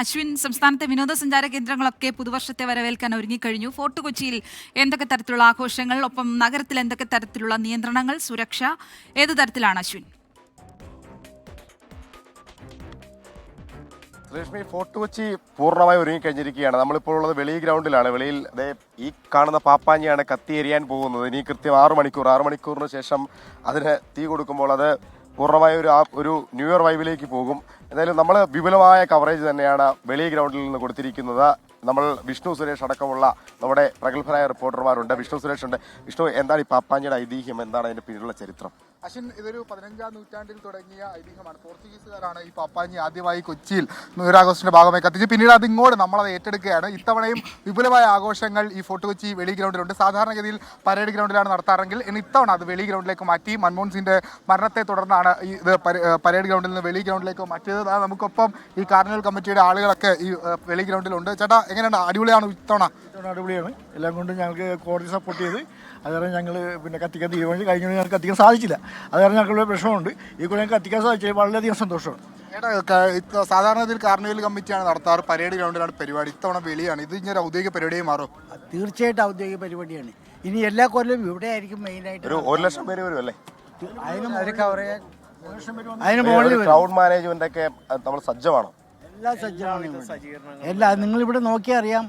അശ്വിൻ സംസ്ഥാനത്തെ വിനോദസഞ്ചാര കേന്ദ്രങ്ങളൊക്കെ പുതുവർഷത്തെ വരവേൽക്കാൻ ഒരുങ്ങിക്കഴിഞ്ഞു. ഫോർട്ട് കൊച്ചിയിൽ എന്തൊക്കെ തരത്തിലുള്ള ആഘോഷങ്ങൾ ഒപ്പം നഗരത്തിൽ എന്തൊക്കെ തരത്തിലുള്ള നിയന്ത്രണങ്ങൾ സുരക്ഷ ഏത് തരത്തിലാണ് അശ്വിൻ? ലക്ഷ്മി ഫോർട്ട് കൊച്ചി പൂർണമായി ഒരുങ്ങിക്കഴിഞ്ഞിരിക്കുകയാണ്. നമ്മളിപ്പോൾ ഉള്ളത് വെളി ഗ്രൗണ്ടിലാണ്. വെളിയിൽ ഈ കാണുന്ന പാപ്പാഞ്ഞിയാണ് കത്തി എരിയാൻ പോകുന്നത്. ഇനി കൃത്യം ആറു മണിക്കൂർ ആറു മണിക്കൂറിന് ശേഷം അതിന് തീ കൊടുക്കുമ്പോൾ അത് പൂർണമായ ഒരു ആ- ഒരു ന്യൂ ഇയർ വൈബിലേക്ക് പോകും. എന്തായാലും നമ്മൾ വിപുലമായ കവറേജ് തന്നെയാണ് വെളി ഗ്രൗണ്ടിൽ നിന്ന് കൊടുത്തിരിക്കുന്നത്. നമ്മൾ വിഷ്ണു സുരേഷ് അടക്കമുള്ള നമ്മുടെ പ്രഗത്ഭരായ റിപ്പോർട്ടർമാരുണ്ട് വിഷ്ണു സുരേഷ് ഉണ്ട്. വിഷ്ണു എന്താണ് ഈ പാപ്പാഞ്ചിയുടെ ഐതിഹ്യം? എന്താണ് അതിന്റെ പിന്നിലുള്ള ചരിത്രം? അശ്വിൻ ഇതൊരു പതിനഞ്ചാം നൂറ്റാണ്ടിൽ തുടങ്ങിയ ഐതിഹ്യമാണ്. പോർച്ചുഗീസുകാരാണ് ഈ പപ്പാഞ്ഞി ആദ്യമായി കൊച്ചിയിൽ നൂറാഘോഷത്തിന്റെ ഭാഗമായി കത്തിച്ച് പിന്നീട് അത് ഇങ്ങോട്ട് നമ്മളത് ഏറ്റെടുക്കുകയാണ്. ഇത്തവണയും വിപുലമായ ആഘോഷങ്ങൾ ഈ ഫോർട്ട് കൊച്ചി വെളി ഗ്രൗണ്ടിലുണ്ട്. സാധാരണഗതിയിൽ പരേഡ് ഗ്രൗണ്ടിലാണ് നടത്താറെങ്കിൽ ഇനി ഇത്തവണ അത് വെളി ഗ്രൗണ്ടിലേക്ക് മാറ്റി മൻമോഹൻ സിംഗിന്റെ മരണത്തെ തുടർന്നാണ് ഈ ഇത് പരേഡ് ഗ്രൗണ്ടിൽ നിന്ന് വെളി ഗ്രൗണ്ടിലേക്ക് മാറ്റിയത്. നമുക്കൊപ്പം ഈ കാർണിവൽ കമ്മിറ്റിയുടെ ആളുകളൊക്കെ ഈ വെളി ഗ്രൗണ്ടിലുണ്ട്. ചേട്ടാ എങ്ങനെയാണ് അടിപൊളിയാണ് ഇത്തവണ? ഇത്തവണ അടിപൊളിയാണ്. എല്ലാം കൊണ്ടും ഞങ്ങൾക്ക് കോടതി സപ്പോർട്ട് ചെയ്ത്. അത് കാരണം ഞങ്ങൾ പിന്നെ കത്തിക്കാൻ തീരുമാനിച്ച് കഴിഞ്ഞ ഞങ്ങൾക്ക് കത്തിക്കാൻ സാധിച്ചില്ല. അത് കാരണം ഞങ്ങൾക്ക് വിഷമമുണ്ട് ഈ കൂടെ ഞങ്ങൾക്ക് കത്തിക്കാൻ സാധിച്ചത് വളരെയധികം സന്തോഷമാണ്. ഏട്ടാ സാധാരണ കാർണിവൽ കമ്മിറ്റിയാണ് നടത്താറ്. പരേഡ് ഗ്രൗണ്ടിലാണ് പരിപാടി. ഇത്തവണ വെളിയാണ്. ഇത് ഇങ്ങനെ ഔദ്യോഗിക പരിപാടിയായി മാറും. തീർച്ചയായിട്ടും ഔദ്യോഗിക പരിപാടിയാണ്. ഇനി എല്ലാ കൊല്ലവും ഇവിടെ ആയിരിക്കും മെയിനായിട്ട് ഒരു ഒരു ലക്ഷം പേര് വരും അല്ലേ? അതിന് മുകളിൽ കവർ ചെയ്യാൻ അതിന് മുകളിൽ വരും. ക്രൗഡ് മാനേജ്മെന്റ് ഒക്കെ നമ്മൾ സജ്ജമാണ്? എല്ലാ സജ്ജമാണ് എല്ലാ നിങ്ങളിവിടെ നോക്കിയാൽ അറിയാം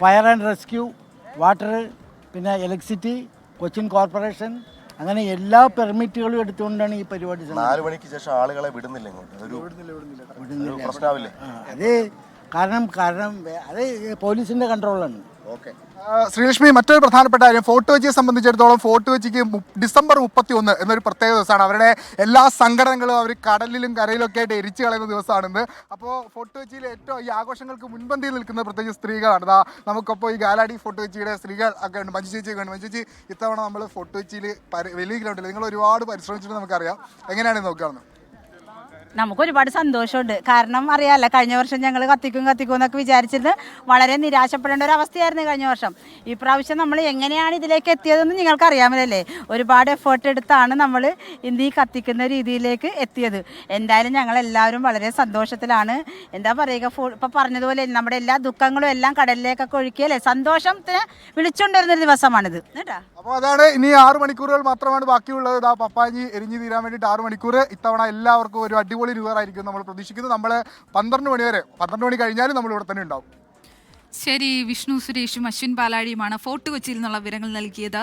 ഫയർ ആൻഡ് റെസ്ക്യൂ വാട്ടർ പിന്നെ ഇലക്ട്രിസിറ്റി കൊച്ചിൻ കോർപ്പറേഷൻ അങ്ങനെ എല്ലാ പെർമിറ്റുകളും എടുത്തുകൊണ്ടാണ് ഈ പരിപാടി. നാല് മണിക്ക് ശേഷം ആളുകളെ വിടുന്നില്ല ഇങ്ങോട്ട്. പ്രശ്നമാവില്ലേ അത് കാരണം കാരണം അത് പോലീസിന്റെ കൺട്രോളാണ് ശ്രീലക്ഷ്മി മറ്റൊരു പ്രധാനപ്പെട്ട കാര്യം. ഫോർട്ട് കൊച്ചിയെ സംബന്ധിച്ചിടത്തോളം ഫോർട്ട് കൊച്ചിക്ക് ഡിസംബർ മുപ്പത്തി ഒന്ന് എന്നൊരു പ്രത്യേക ദിവസമാണ്. അവരുടെ എല്ലാ സംഘടനകളും അവർ കടലിലും കരയിലും ഒക്കെ ആയിട്ട് എരിച്ചു കളയുന്ന ദിവസമാണിന്ന്. അപ്പോൾ ഫോർട്ട് കൊച്ചിയിൽ ഏറ്റവും ഈ ആഘോഷങ്ങൾക്ക് മുൻപന്തിയിൽ നിൽക്കുന്ന പ്രത്യേകിച്ച് സ്ത്രീകളാണ്. ദാ നമുക്കപ്പോൾ ഈ ഗാലാടി ഫോർട്ട് കൊച്ചിയുടെ സ്ത്രീകൾ ഒക്കെ ഉണ്ട്. മഞ്ജു ചേച്ചി ഒക്കെ ഉണ്ട്. മഞ്ജു ചേച്ചി ഇത്തവണ നമ്മൾ ഫോർട്ട് കൊച്ചിയിൽ വലിയ ഗ്രൗണ്ടിൽ നിങ്ങൾ ഒരുപാട് പരിശ്രമിച്ചിട്ട് നമുക്കറിയാം. എങ്ങനെയാണ് നോക്കുകയാണ് നമുക്ക് ഒരുപാട് സന്തോഷമുണ്ട്. കാരണം അറിയാമല്ല കഴിഞ്ഞ വർഷം ഞങ്ങൾ കത്തിക്കും കത്തിക്കും എന്നൊക്കെ വിചാരിച്ചിരുന്ന് വളരെ നിരാശപ്പെടേണ്ട ഒരു അവസ്ഥയായിരുന്നു കഴിഞ്ഞ വർഷം. ഈ പ്രാവശ്യം നമ്മൾ എങ്ങനെയാണ് ഇതിലേക്ക് എത്തിയതെന്ന് നിങ്ങൾക്ക് അറിയാമല്ലേ ഒരുപാട് എഫേർട്ട് എടുത്താണ് നമ്മൾ ഇന്ന് ഈ കത്തിക്കുന്ന രീതിയിലേക്ക് എത്തിയത്. എന്തായാലും ഞങ്ങൾ എല്ലാവരും വളരെ സന്തോഷത്തിലാണ്. എന്താ പറയുക ഫുൾ ഇപ്പം പറഞ്ഞതുപോലെ നമ്മുടെ എല്ലാ ദുഃഖങ്ങളും എല്ലാം കടലിലേക്കൊക്കെ ഒഴുക്കിയല്ലേ? സന്തോഷത്തിന് വിളിച്ചുകൊണ്ടിരുന്നൊരു ദിവസമാണിത്. കേട്ടോ? അപ്പോൾ അതാണ് ഇനി ആറ് മണിക്കൂറുകൾ മാത്രമാണ് ബാക്കിയുള്ളത്. ഇതാ പപ്പാഞ്ഞി എരിഞ്ഞു തീരാൻ വേണ്ടിയിട്ട് ആറ് മണിക്കൂർ ഇത്തവണ എല്ലാവർക്കും ഒരു അടിപൊളി രൂപമായിരിക്കും നമ്മൾ പ്രതീക്ഷിക്കുന്നത്. നമ്മൾ പന്ത്രണ്ട് മണി വരെ പന്ത്രണ്ട് മണി കഴിഞ്ഞാലും നമ്മൾ ഇവിടെ തന്നെ ഉണ്ടാവും. ശരി വിഷ്ണു സുരേഷും അശ്വിൻ പാലാഴിയുമാണ് ഫോർട്ട് കൊച്ചിയിൽ നിന്നുള്ള വിവരങ്ങൾ നൽകിയത്.